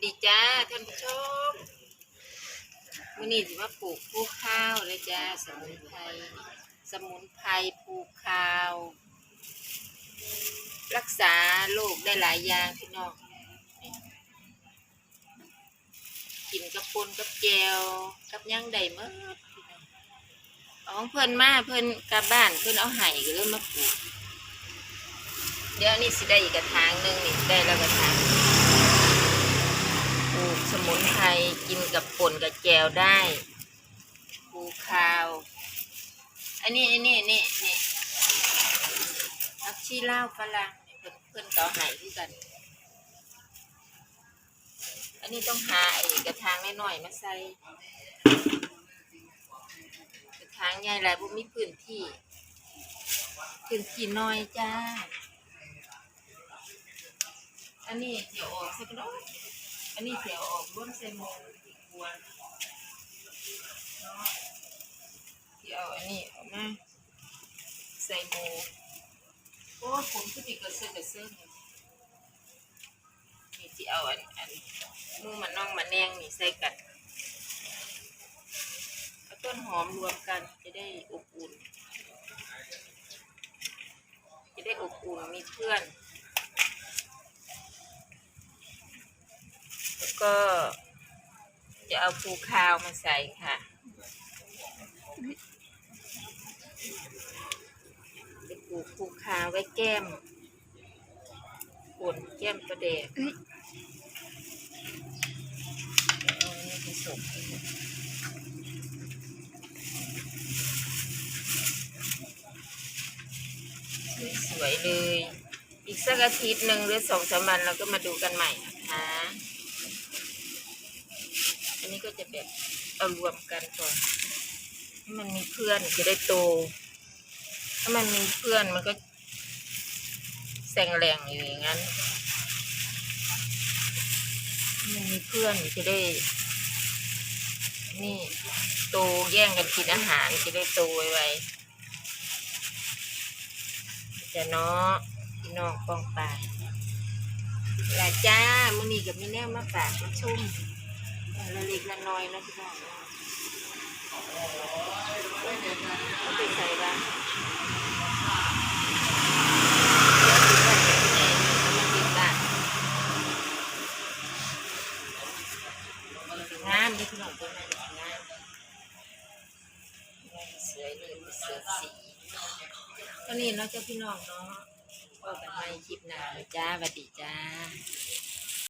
สดีจ้าท่านผู้ชมวันนี้ถือว่าปลูกภูข้าวเลยจ้าสมุนไพรสมุนไพรภูข้าว รักษาโรคได้หลายอย่างพี่น้องกินกับปนกับแจวกับย่างใดเมื่อพี่น้องเอาของเพิ่นมาเพิ่นกลับบ้านเพิ่นเอาไห้ก็เลยมาปลูกเดี๋ยวนี้สิได้อีกกระถางหนึ่งนี่ได้แล้วกระถาง สมุนไพรกินกับป่นกับแจวได้ปลูกข้าว อันนี้อันนี้นี่นี่ผักชีลาวฝรั่งเพิ่นเพิ่นก็เอาใหายที่กัน อันนี้ต้องหาไอ้กระถางน้อยๆมาใส่กระถางใหญ่หลายบ่มีพื้นที่พื้นที่น้อยจ้า อันนี้เดี๋ยวออกสักหน่อย อันนี้เดี๋ยวออกร่วมใส่หมงกวนเนาะเดี๋ยวเอาอันนี้ออกมาใส่หมูโอ้ผมคือมีกระเซื้อกระเซื้อนี่นี่ที่เอาอันอันมูมันน่องมันแนงนี่ใส่กันเอาต้นหอมรวมกันจะได้อบอุ่น จะได้อบอุ่นมีเพื่อน แล้ว ก็จะเอาภูคาวมาใส่ค่ะจะปลูกภูคาวไว้แก้มป่นแก้มประเดกเอานี้ผสมสวยเลย อีกสักอาทิตย์หนึ่งหรือสองสามวันเราก็มาดูกันใหม่นะคะ อันนี้ก็จะแบบเอารวมกันก่อนให้มันมีเพื่อนจะได้โต ถ้ามันมีเพื่อนมันก็แสงแรงอยู่อย่างนั้นถ้ามันมีเพื่อนจะได้ นี่โตแย่งกันกินอาหารจะได้โตไวๆจะเนาะพี่น้องป้องปลายลาจ้ามื้อนี้กับแม่แนวมาฝากมาชุ่ม ละเล็กละน้อยนะพี่น้องก็ไปใส่บ้างงามดิพี่น้องตัวนั้นงามสวยเลยเสือสีก็นี่เนาะเจ้าพี่น้องเนาะก็กันใหม่คลิปหน้าเลยจ้าสวัสดีจ้า